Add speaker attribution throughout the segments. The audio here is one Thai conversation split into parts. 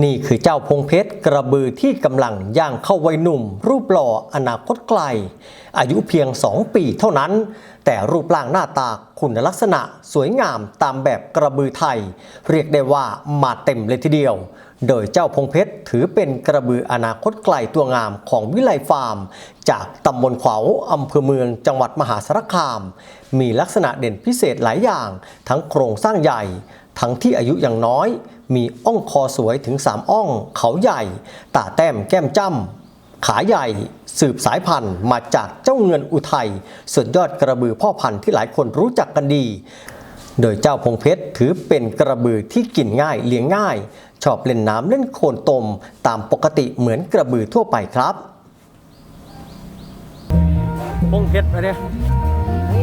Speaker 1: นี่คือเจ้าพงเพชรกระบือที่กำลังย่างเข้าวัยหนุ่ม รูปหล่ออนาคตไกล อายุเพียง 2 ปีเท่านั้น แต่รูปร่างหน้าตาคุณลักษณะสวยงามตามแบบกระบือไทย เรียกได้ว่ามาเต็มเลยทีเดียว โดยเจ้าพงเพชรถือเป็นกระบืออนาคตไกลตัวงามของวิไลฟาร์ม จากตำบลขวาวอำเภอเมืองจังหวัดมหาสารคาม มีลักษณะเด่นพิเศษหลายอย่าง ทั้งโครงสร้างใหญ่ ทั้งที่อายุอย่างน้อย มีอ่องคอสวยถึง3อ่อง เขาใหญ่ ตาแต้มแก้มจ้ำ ขาใหญ่ สืบสายพันธุ์มาจากเจ้าเงินอุทัยสุดยอดกระบือพ่อพันธุ์ที่หลายคนรู้จักกันดี โดยเจ้าพงเพชรถือเป็นกระบือที่กินง่ายเลี้ยงง่าย ชอบเล่นน้ำเล่นโคลนตม ตามปกติเหมือนกระบือทั่วไปครับพงเพชรอะไร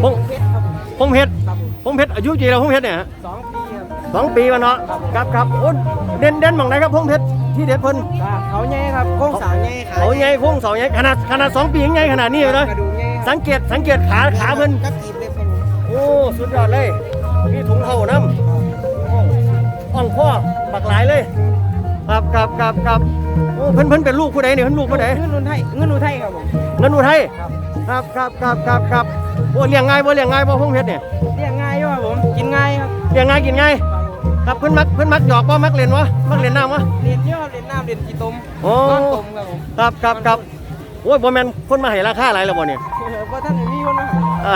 Speaker 1: พง
Speaker 2: เพชรครับ
Speaker 1: พงเพชรพงเพชรอายุกี่แล้วพงเพชรเนี่ย
Speaker 2: สองปี
Speaker 1: สองปีวะเนาะครับครับโอ้เด่นเด่นหมองไหนครับพงเพชรที่เด็ดเพิ่น
Speaker 2: ก็เขาใหญ่ครับโค้งสางใหญ่ขา
Speaker 1: เขาใหญ่โค้งเสาใหญ่ขนาดขนาดสองปียังใหญ่ขนาดนี้เลย
Speaker 2: กระดูกใหญ่ครับ
Speaker 1: สังเกตสังเกตขาขาเพิ่น
Speaker 2: กับกีบเล็บครับผม
Speaker 1: โอ้สุดยอดเลยมีถุงเท้าน้ำโอ้อ่องพ่อบักหลายเลยครับครับครับครับโอ้เพิ่นเพิ่นเป็นลูกผู้ใดเนี่ยเพิ่นลูกผู้ใด
Speaker 2: เงินอุทัยเงินอุทัยครับผม
Speaker 1: เงินอุทัย
Speaker 2: ครับ
Speaker 1: ครับครับครับครับครับโอ้เลี้ยงง่ายบ่เลี้ยงง่ายบ่พงเพชรเนี่ย
Speaker 2: เลี้ยงง่ายอยู่ครับผมกินง่ายครับ
Speaker 1: เลี้ยงง่ายกินง่าย
Speaker 2: ครับผม
Speaker 1: ครับเพิ่นมักเพิ่นมักหยอกบ่มักเล่นวะมักเล่นน้ำวะ
Speaker 2: เรียนเยอะเรียนน้ำเรียนกีตม
Speaker 1: โอ้
Speaker 2: นอนตมครับผม
Speaker 1: ครับครับครับโอ้ยบ่แม่นคนมาให้ราคาหลายแล้วบ่เนี่ย
Speaker 2: เออว่าท่านมีคนมาหา
Speaker 1: อ่า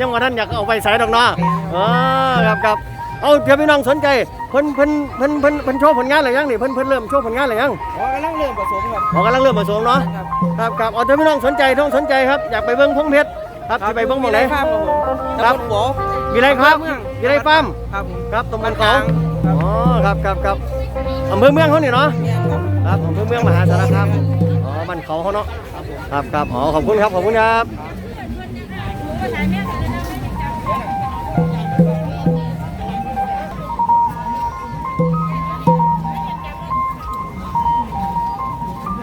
Speaker 1: ยังว่าท่านอยากเอาไปใส่ดอกเนาะอ๋อครับครับเอาเดี๋ยวพี่น้องสนใจเพิ่นเพิ่นเพิ่นเพิ่นเพิ่นโชว์ผลงานอะไรยังนี่เพิ่นเพิ่นเริ่มโชว์ผลงานอะไรยัง
Speaker 2: อ๋อกำลังเริ่มผสมครับ
Speaker 1: อ๋อกำลังเริ่มผสมเนาะ
Speaker 2: ครับ
Speaker 1: ครับครับเอาเดี๋ยวพี่น้องสนใจท้องสนใจครับอยากไปเบิ่งพงเพชร ครับจะไปบิ่งหมองไหนร
Speaker 2: ครับผม
Speaker 1: ครับ
Speaker 2: มีอะ
Speaker 1: ไรครับ
Speaker 2: มีอะ
Speaker 1: ไรปั้ม
Speaker 2: ครับ
Speaker 1: ครับตำบลเขาอ๋อครับครับครับอำเภอเมืองเขานี่เนาะ
Speaker 2: ครับ
Speaker 1: ครัผมเพื่อเมืองมหาสารคามอ๋อบ้านเขาเขาเนาะ
Speaker 2: ครับ
Speaker 1: ครับอ๋อขอบคุณครับ ขอบคุณ
Speaker 2: ครับ